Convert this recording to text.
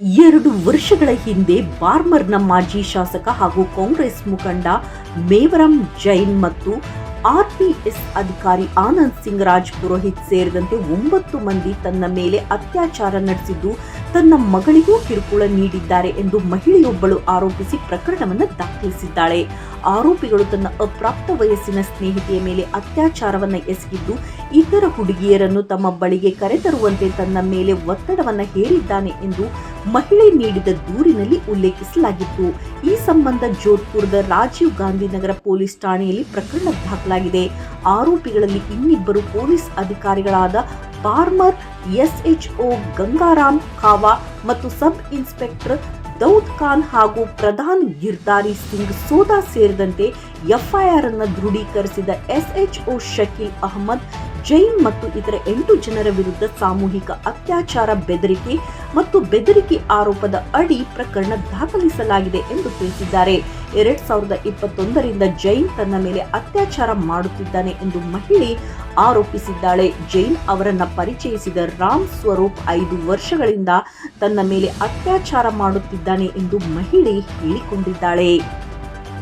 ಎರಡು ವರ್ಷಗಳ ಹಿಂದೆ ಬಾರ್ಮರ್ನ ಮಾಜಿ ಶಾಸಕ ಹಾಗೂ ಕಾಂಗ್ರೆಸ್ ಮುಖಂಡ ಮೇವರಂ ಜೈನ್ ಮತ್ತು ಆರ್ಪಿಎಸ್ ಅಧಿಕಾರಿ ಆನಂದ್ ಸಿಂಗ್ ರಾಜ್ ಪುರೋಹಿತ್ ಸೇರಿದಂತೆ ಒಂಬತ್ತು ಮಂದಿ ತನ್ನ ಮೇಲೆ ಅತ್ಯಾಚಾರ ನಡೆಸಿದ್ದು, ತನ್ನ ಮಗಳಿಗೂ ಕಿರುಕುಳ ನೀಡಿದ್ದಾರೆ ಎಂದು ಮಹಿಳೆಯೊಬ್ಬಳು ಆರೋಪಿಸಿ ಪ್ರಕರಣವನ್ನು ದಾಖಲಿಸಿದ್ದಾಳೆ. ಆರೋಪಿಗಳು ತನ್ನ ಅಪ್ರಾಪ್ತ ವಯಸ್ಸಿನ ಸ್ನೇಹಿತೆಯ ಮೇಲೆ ಅತ್ಯಾಚಾರವನ್ನು ಎಸಗಿದ್ದು, ಇತರ ಹುಡುಗಿಯರನ್ನು ತಮ್ಮ ಬಳಿಗೆ ಕರೆತರುವಂತೆ ತನ್ನ ಮೇಲೆ ಒತ್ತಡವನ್ನು ಹೇರಿದ್ದಾನೆ ಎಂದು ಮಹಿಳೆ ನೀಡಿದ ದೂರಿನಲ್ಲಿ ಉಲ್ಲೇಖಿಸಲಾಗಿತ್ತು. ಈ ಸಂಬಂಧ ಜೋಧ್ಪುರದ ರಾಜೀವ್ ಗಾಂಧಿನಗರ ಪೊಲೀಸ್ ಠಾಣೆಯಲ್ಲಿ ಪ್ರಕರಣ ದಾಖಲಾಗಿದೆ. ಆರೋಪಿಗಳಲ್ಲಿ ಇನ್ನಿಬ್ಬರು ಪೊಲೀಸ್ ಅಧಿಕಾರಿಗಳಾದ ಫಾರ್ಮರ್ ಎಸ್ಎಚ್ಒ ಗಂಗಾರಾಮ್ ಖಾವಾ ಮತ್ತು ಸಬ್ ಇನ್ಸ್ಪೆಕ್ಟರ್ ದೌದ್ ಖಾನ್ ಹಾಗೂ ಪ್ರಧಾನ್ ಗಿರ್ದಾರಿ ಸಿಂಗ್ ಸೋದಾ ಸೇರಿದಂತೆ ಎಫ್ಐಆರ್ ಅನ್ನು ದೃಢೀಕರಿಸಿದ ಎಸ್ಎಚ್ಒ ಶಕೀಲ್ ಅಹಮದ್, ಜೈನ್ ಮತ್ತು ಇತರ ಎಂಟು ಜನರ ವಿರುದ್ಧ ಸಾಮೂಹಿಕ ಅತ್ಯಾಚಾರ ಬೆದರಿಕೆ ಮತ್ತು ಬೆದರಿಕೆ ಆರೋಪದ ಅಡಿ ಪ್ರಕರಣ ದಾಖಲಿಸಲಾಗಿದೆ ಎಂದು ತಿಳಿಸಿದ್ದಾರೆ. ಎರಡ್ ಸಾವಿರದ ಇಪ್ಪತ್ತೊಂದರಿಂದ ಜೈನ್ ತನ್ನ ಮೇಲೆ ಅತ್ಯಾಚಾರ ಮಾಡುತ್ತಿದ್ದಾನೆ ಎಂದು ಮಹಿಳೆ ಆರೋಪಿಸಿದ್ದಾಳೆ. ಜೈನ್ ಅವರನ್ನ ಪರಿಚಯಿಸಿದ ರಾಮ್ ಸ್ವರೂಪ್ ಐದು ವರ್ಷಗಳಿಂದ ತನ್ನ ಮೇಲೆ ಅತ್ಯಾಚಾರ ಮಾಡುತ್ತಿದ್ದಾನೆ ಎಂದು ಮಹಿಳೆ ಹೇಳಿಕೊಂಡಿದ್ದಾಳೆ.